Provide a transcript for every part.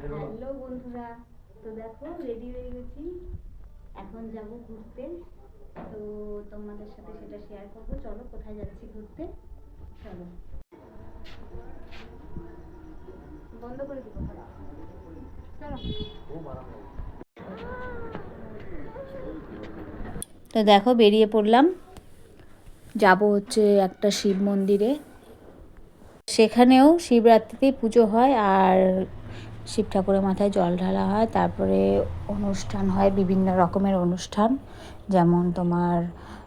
Hello বন্ধুরা তো দেখো রেডি হয়ে গেছি। এখন যাব ঘুরতে। তো তোমাদের সাথে সেটা শেয়ার করব। চলো কোথায় যাচ্ছি ঘুরতে? চলো। বন্ধ করে দিব তো দেখো বেরিয়ে পড়লাম। যাব হচ্ছে একটা শিব মন্দিরে। সেখানেও শিবরাত্রিতেই পুজো হয় আর শিব ঠাকুরের মাথায় জল ঢালা হয়, তারপরে অনুষ্ঠান হয় বিভিন্ন রকমের অনুষ্ঠান। যেমন তোমার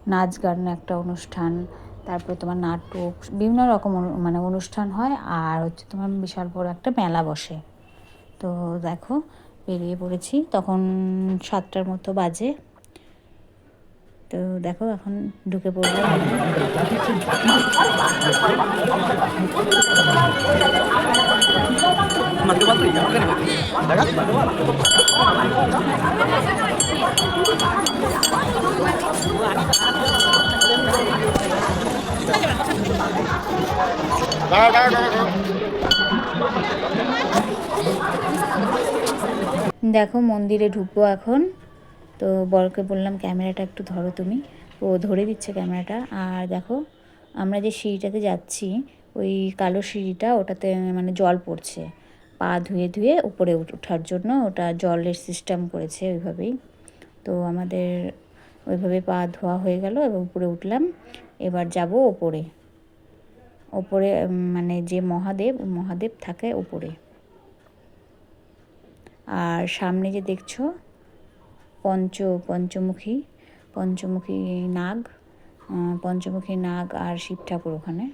নাচ গান একটা অনুষ্ঠান, তারপরে তোমার নাটক, বিভিন্ন রকম মানে অনুষ্ঠান হয়। আর হচ্ছে তোমার বিশাল বড় একটা মেলা বসে। তো দেখো, বেরিয়ে পড়েছি। তখন সাতটার মতো বাজে। তো দেখো, এখন ঢুকে পড়ব। দেখো মন্দিরে ঢুকবো এখন। তো বরকে বললাম, ক্যামেরাটা একটু ধরো তুমি। ও ধরে দিচ্ছে ক্যামেরাটা। আর দেখো, আমরা যে সিঁড়িটাতে যাচ্ছি, ওই কালো সিঁড়িটা, ওটাতে মানে জল পড়ছে। পা ধুয়ে ধুয়ে উপরে ওঠার জন্য ওটা জলের সিস্টেম করেছে ওইভাবেই। তো আমাদের ওইভাবে পা ধোয়া হয়ে গেল এবং উপরে উঠলাম। এবার যাব ওপরে। ওপরে মানে যে মহাদেব মহাদেব থাকে ওপরে আর সামনে যে দেখছ, পঞ্চ, পঞ্চমুখী পঞ্চমুখী নাগ পঞ্চমুখী নাগ আর শিব ঠাকুর ওখানে।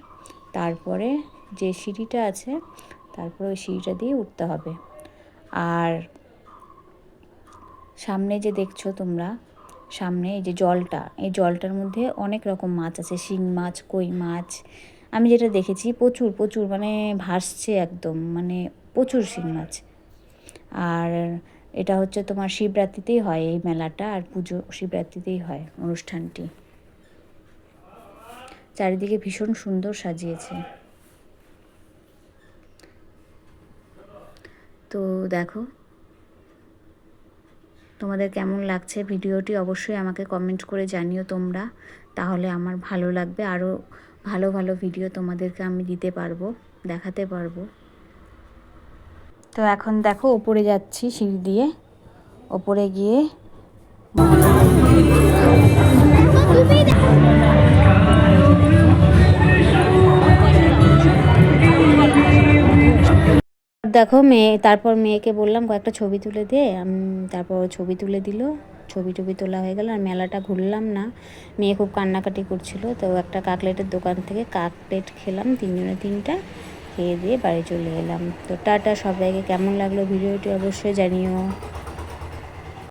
তারপরে যে সিঁড়িটা আছে তারপরে ওই সিঁড়িটা দিয়ে উঠতে হবে। আর সামনে যে দেখছ তোমরা, সামনে এই যে জলটা, এই জলটার মধ্যে অনেক রকম মাছ আছে, শিং মাছ, কই মাছ। আমি যেটা দেখেছি প্রচুর প্রচুর মানে ভাসছে একদম মানে প্রচুর শিং মাছ। আর এটা হচ্ছে তোমার শিবরাত্রিতেই হয় এই মেলাটা, আর পুজো শিবরাত্রিতেই হয় অনুষ্ঠানটি। চারিদিকে ভীষণ সুন্দর সাজিয়েছে। তো দেখো। তোমাদের কেমন লাগছে ভিডিওটি অবশ্যই আমাকে কমেন্ট করে জানিও তোমরা। তাহলে আমার ভালো লাগবে আরও ভালো ভালো ভিডিও তোমাদেরকে আমি দিতে পারব, দেখাতে পারব। তো এখন দেখো, ওপরে যাচ্ছি সিঁড়ি দিয়ে। ওপরে গিয়ে দেখো মেয়ে, তারপর মেয়েকে বললাম, কয়েকটা ছবি তুলে দে। তারপর ছবি তুলে দিল। ছবি টবি তোলা হয়ে গেল, আর মেলাটা ঘুরলাম না। মেয়ে খুব কান্নাকাটি করছিল, তো একটা কাকলেটের দোকান থেকে কাকলেট খেলাম তিনজনে তিনটা, খেয়ে দিয়ে বাড়ি চলে এলাম। তো টাটা, সবাইকে কেমন লাগল ভিডিওটি অবশ্যই জানিও।